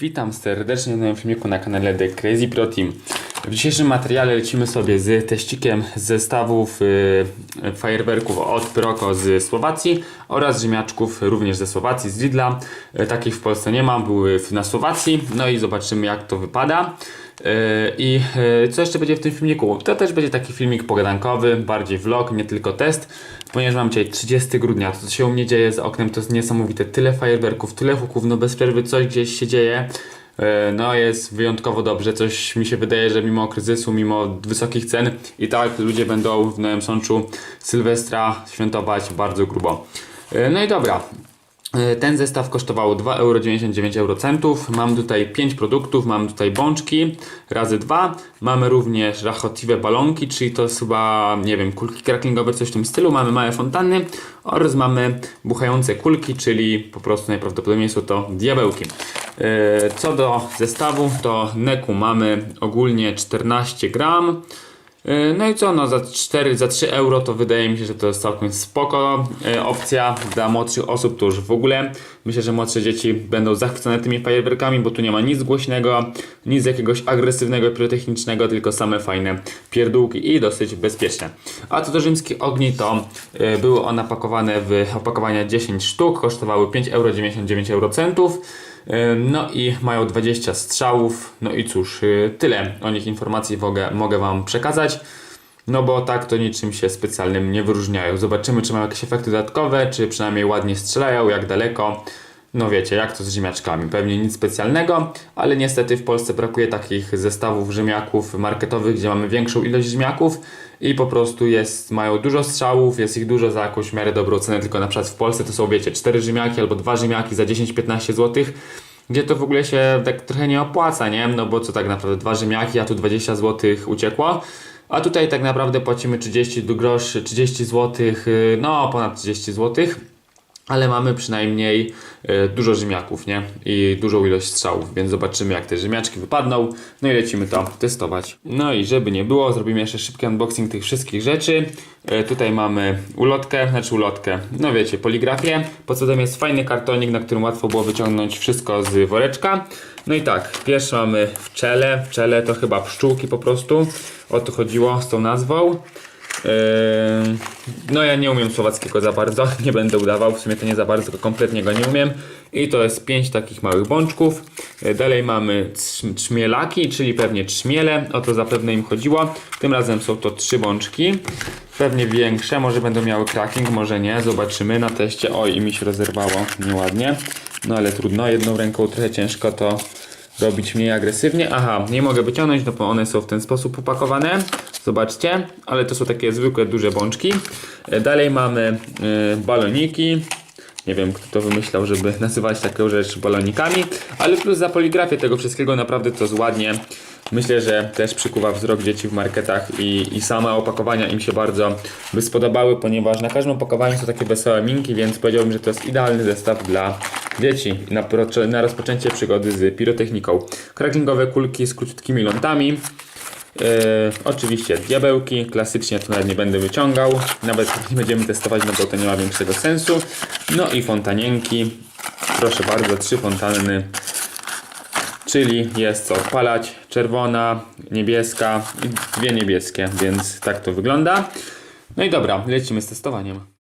Witam serdecznie w nowym filmiku na kanale The Crazy Pro Team. W dzisiejszym materiale lecimy sobie z teścikiem zestawów y, fajerwerków od Proco z Słowacji oraz ziemniaczków również ze Słowacji, z Lidla. Y, takich w Polsce nie ma, były na Słowacji. No i zobaczymy jak to wypada. Y, I y, co jeszcze będzie w tym filmiku? To też będzie taki filmik pogadankowy, bardziej vlog, nie tylko test, ponieważ mam dzisiaj 30 grudnia. To co się u mnie dzieje za oknem to jest niesamowite. Tyle fajerwerków, tyle huków, no bez przerwy coś gdzieś się dzieje. E, No jest wyjątkowo dobrze, coś mi się wydaje, że mimo kryzysu, mimo wysokich cen i tak ludzie będą w Nowym Sączu Sylwestra świętować bardzo grubo. No i dobra, ten zestaw kosztował 2,99 euro. Mam tutaj 5 produktów, mam tutaj bączki razy 2. Mamy również rachotiwe balonki, czyli to jest chyba, nie wiem, kulki cracklingowe, coś w tym stylu. Mamy małe fontanny oraz mamy buchające kulki, czyli po prostu najprawdopodobniej są to diabełki. E, Co do zestawu, to neku mamy ogólnie 14 gram. Yy, No i co, no za 4, za 3 euro to wydaje mi się, że to jest całkiem spoko yy, opcja dla młodszych osób, to już w ogóle. Myślę, że młodsze dzieci będą zachwycone tymi fajerwerkami, bo tu nie ma nic głośnego, nic jakiegoś agresywnego, pirotechnicznego, tylko same fajne pierdółki i dosyć bezpieczne. A co do rzymskich ogni, to yy, były one pakowane w opakowania 10 sztuk, kosztowały 5,99 euro. No i mają 20 strzałów. No i cóż, y, tyle o nich informacji mogę, mogę Wam przekazać. No bo tak to niczym się specjalnym nie wyróżniają. Zobaczymy, czy mają jakieś efekty dodatkowe, czy przynajmniej ładnie strzelają, jak daleko. No wiecie, jak to z ziemniaczkami. Pewnie nic specjalnego, ale niestety w Polsce brakuje takich zestawów ziemniaków marketowych, gdzie mamy większą ilość ziemniaków i po prostu jest, mają dużo strzałów, jest ich dużo za jakąś miarę dobrą cenę, tylko na przykład w Polsce to są, wiecie, 4 ziemniaki albo 2 ziemniaki za 10-15 zł, gdzie to w ogóle się tak trochę nie opłaca, nie? No bo co tak naprawdę, dwa ziemniaki, a tu 20 zł uciekło. A tutaj tak naprawdę płacimy 30 do groszy, 30 zł, no ponad 30 zł ale mamy przynajmniej e, dużo ziemniaków, nie? I dużą ilość strzałów, więc zobaczymy jak te ziemniaczki wypadną. No i lecimy to testować. No i żeby nie było, zrobimy jeszcze szybki unboxing tych wszystkich rzeczy. E, tutaj mamy ulotkę, znaczy ulotkę, no wiecie, poligrafię. Pod spodem jest fajny kartonik, na którym łatwo było wyciągnąć wszystko z woreczka. No i tak, pierwsze mamy w czele, w czele to chyba pszczółki po prostu. O to chodziło z tą nazwą. Yy, No ja nie umiem słowackiego za bardzo, nie będę udawał, w sumie to nie za bardzo, kompletnie go nie umiem. I to jest pięć takich małych bączków. Yy, Dalej mamy trz- trzmielaki, czyli pewnie trzmiele, o to zapewne im chodziło. Tym razem są to trzy bączki, pewnie większe, może będą miały cracking, może nie, zobaczymy na teście. Oj, i mi się rozerwało nieładnie, no ale trudno, jedną ręką trochę ciężko to robić mniej agresywnie. Aha, nie mogę wyciągnąć, no bo one są w ten sposób upakowane. Zobaczcie, ale to są takie zwykłe duże bączki. E, Dalej mamy y, baloniki. Nie wiem, kto to wymyślał, żeby nazywać taką rzecz balonikami, ale plus za poligrafię tego wszystkiego naprawdę to jest ładnie. Myślę, że też przykuwa wzrok dzieci w marketach i, i same opakowania im się bardzo by spodobały, ponieważ na każdym opakowaniu są takie wesołe minki, więc powiedziałbym, że to jest idealny zestaw dla dzieci na, na rozpoczęcie przygody z pirotechniką. Cracklingowe kulki z króciutkimi lądami. Yy, oczywiście diabełki, klasycznie to nawet nie będę wyciągał, nawet nie będziemy testować, no bo to nie ma większego sensu. No i fontanienki, proszę bardzo, trzy fontanny, czyli jest co odpalać, czerwona, niebieska i dwie niebieskie, więc tak to wygląda. No i dobra, lecimy z testowaniem.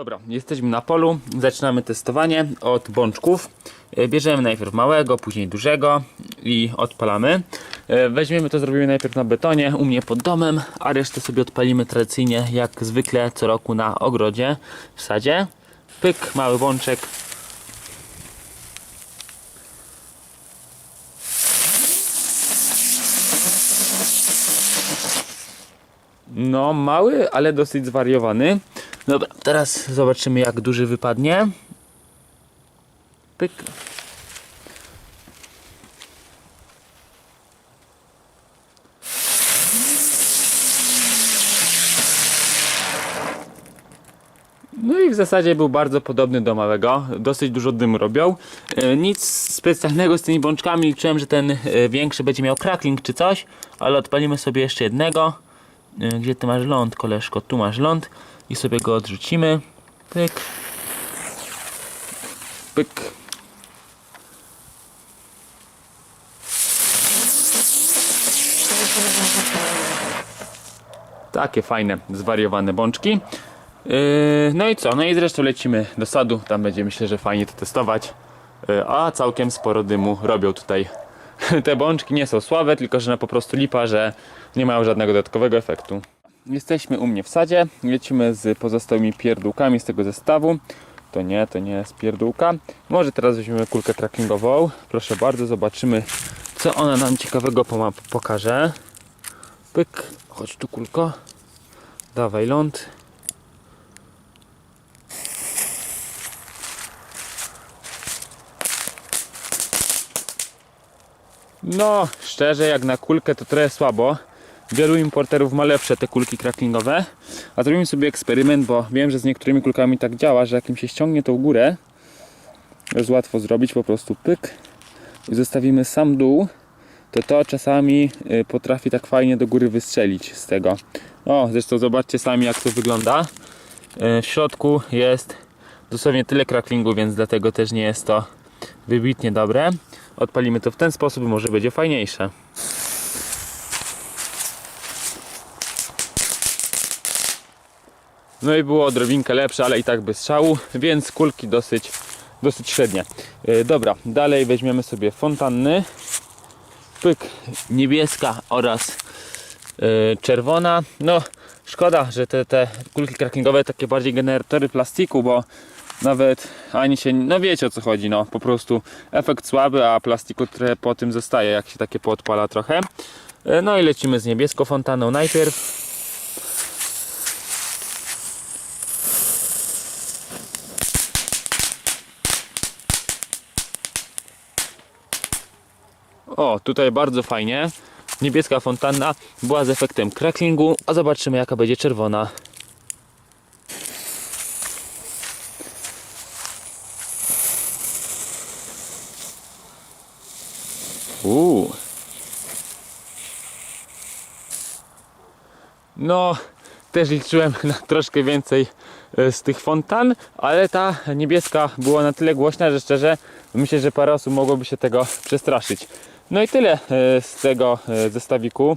Dobra, jesteśmy na polu, zaczynamy testowanie od bączków. E, Bierzemy najpierw małego, później dużego i odpalamy. E, Weźmiemy to, zrobimy najpierw na betonie, u mnie pod domem, a resztę sobie odpalimy tradycyjnie, jak zwykle co roku na ogrodzie, w sadzie. Pyk, mały bączek. No, mały, ale dosyć zwariowany. Dobra, teraz zobaczymy jak duży wypadnie. Pyk. No i w zasadzie był bardzo podobny do małego, dosyć dużo dymu robią. E, Nic specjalnego z tymi bączkami, liczyłem, że ten e, większy będzie miał crackling czy coś, ale odpalimy sobie jeszcze jednego. E, Gdzie ty masz ląd, koleżko? Tu masz ląd i sobie go odrzucimy. Pyk. Pyk. Takie fajne, zwariowane bączki. Yy, no i co? No i zresztą lecimy do sadu. Tam będzie myślę, że fajnie to testować. Yy, a całkiem sporo dymu robią tutaj. Te bączki nie są słabe, tylko że na po prostu lipa, że nie mają żadnego dodatkowego efektu. Jesteśmy u mnie w sadzie. Lecimy z pozostałymi pierdółkami z tego zestawu. To nie, to nie jest pierdółka. Może teraz weźmiemy kulkę trackingową. Proszę bardzo, zobaczymy co ona nam ciekawego pokaże. Pyk, chodź tu kulko. Dawaj ląd. No, szczerze, jak na kulkę to trochę słabo. Wielu importerów ma lepsze te kulki cracklingowe. A zrobimy sobie eksperyment, bo wiem, że z niektórymi kulkami tak działa, że jak im się ściągnie tą górę, jest łatwo zrobić, po prostu pyk i zostawimy sam dół, to to czasami y, potrafi tak fajnie do góry wystrzelić z tego. O, zresztą zobaczcie sami jak to wygląda. Y, W środku jest dosłownie tyle cracklingu, więc dlatego też nie jest to wybitnie dobre. Odpalimy to w ten sposób może będzie fajniejsze. No i było odrobinkę lepsze, ale i tak bez szału, więc kulki dosyć, dosyć średnie. Yy, dobra, dalej weźmiemy sobie fontanny. Pyk, niebieska oraz yy, czerwona. No, szkoda, że te, te kulki crackingowe takie bardziej generatory plastiku, bo nawet ani się, no wiecie o co chodzi, no po prostu efekt słaby, a plastiku trochę po tym zostaje, jak się takie poodpala trochę. Yy, No i lecimy z niebieską fontanną najpierw. O, tutaj bardzo fajnie. Niebieska fontanna była z efektem cracklingu, a zobaczymy jaka będzie czerwona. Uuu. No, też liczyłem na troszkę więcej e, z tych fontan, ale ta niebieska była na tyle głośna, że szczerze myślę, że parę osób mogłoby się tego przestraszyć. No i tyle e, z tego e, zestawiku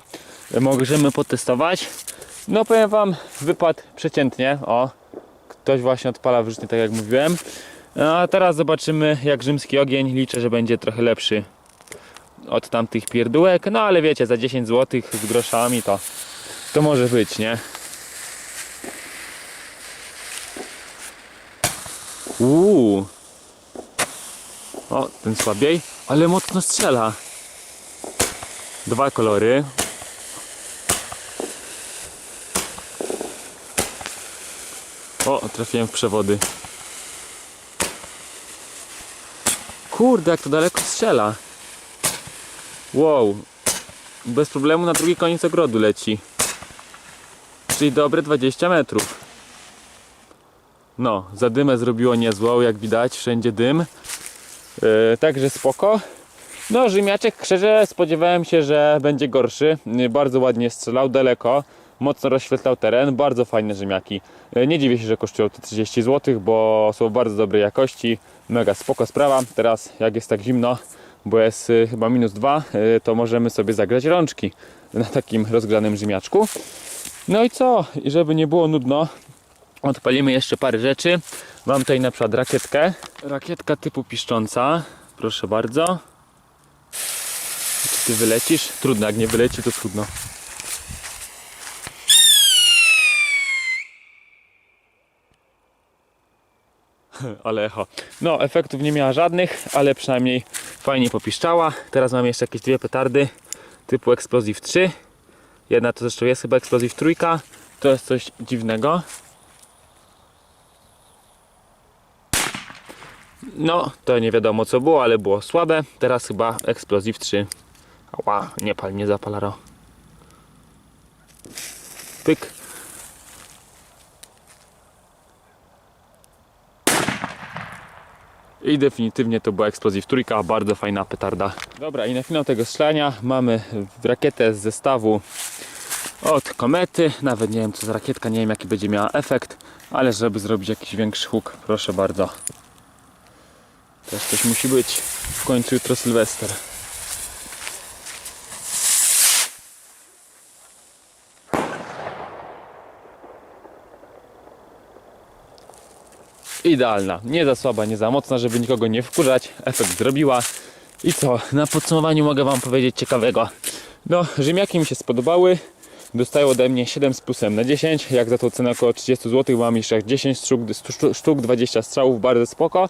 możemy potestować. No powiem Wam, wypadł przeciętnie. O, ktoś właśnie odpala wyrzutnie, tak jak mówiłem. A teraz zobaczymy jak rzymski ogień. Liczę, że będzie trochę lepszy od tamtych pierdółek. No ale wiecie, za 10 zł z groszami to, to może być, nie? Uuu. O, ten słabiej, ale mocno strzela. Dwa kolory. O, trafiłem w przewody. Kurde, jak to daleko strzela. Wow. Bez problemu na drugi koniec ogrodu leci. Czyli dobre 20 metrów. No, zadymę zrobiło niezłą, jak widać, wszędzie dym. Yy, także spoko. No, Rzymiaczek, szczerze spodziewałem się, że będzie gorszy. Bardzo ładnie strzelał, daleko. Mocno rozświetlał teren, bardzo fajne Rzymiaki. Yy, Nie dziwię się, że kosztują te 30 zł, bo są bardzo dobrej jakości. Mega spoko sprawa. Teraz, jak jest tak zimno, bo jest yy, chyba minus 2, yy, to możemy sobie zagrać rączki na takim rozgranym Rzymiaczku. No i co? I żeby nie było nudno, Odpalimy jeszcze parę rzeczy. Mam tutaj na przykład rakietkę. Rakietka typu piszcząca. Proszę bardzo. Ty wylecisz? Trudno, jak nie wyleci to trudno. Ale echo. No, efektów nie miała żadnych, ale przynajmniej fajnie popiszczała. Teraz mam jeszcze jakieś dwie petardy typu Explosive 3. Jedna to zresztą jest chyba Explosive trójka. To jest coś dziwnego. No, to nie wiadomo co było, ale było słabe. Teraz chyba Explosive 3. Ła, nie pal, nie zapalaro. Pyk. I definitywnie to była Explosive trójka, bardzo fajna petarda. Dobra, i na finał tego strzelania mamy rakietę z zestawu od komety. Nawet nie wiem co za rakietka, nie wiem jaki będzie miała efekt, ale żeby zrobić jakiś większy huk, proszę bardzo. Też coś musi być. W końcu jutro Sylwester. Idealna. Nie za słaba, nie za mocna, żeby nikogo nie wkurzać. Efekt zrobiła. I co? Na podsumowaniu mogę Wam powiedzieć ciekawego. No, Rzymiaki mi się spodobały. Dostają ode mnie 7 z plusem na 10. Jak za tą cenę około 30 zł, mam jeszcze 10 sztuk, sztuk- sztuk 20 strzałów, bardzo spoko.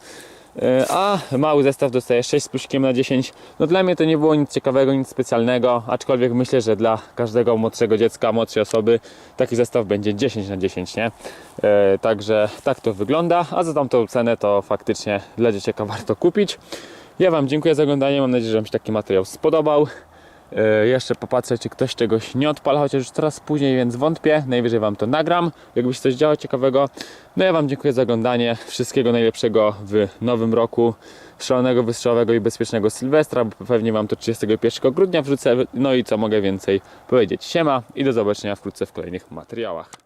E, A mały zestaw dostaje 6 z plusikiem na 10. No dla mnie to nie było nic ciekawego, nic specjalnego, aczkolwiek myślę, że dla każdego młodszego dziecka, młodszej osoby taki zestaw będzie 10 na 10, nie? E, Także tak to wygląda, a za tamtą cenę to faktycznie dla dzieciaka warto kupić. Ja Wam dziękuję za oglądanie, mam nadzieję, że Wam się taki materiał spodobał. E, jeszcze popatrzę, czy ktoś czegoś nie odpala, chociaż już coraz później, więc wątpię. Najwyżej Wam to nagram, jakbyś coś działo ciekawego. No ja Wam dziękuję za oglądanie. Wszystkiego najlepszego w nowym roku. Szalonego, wystrzałowego i bezpiecznego Sylwestra, bo pewnie Wam to 31 grudnia wrzucę. No i co mogę więcej powiedzieć. Siema i do zobaczenia wkrótce w kolejnych materiałach.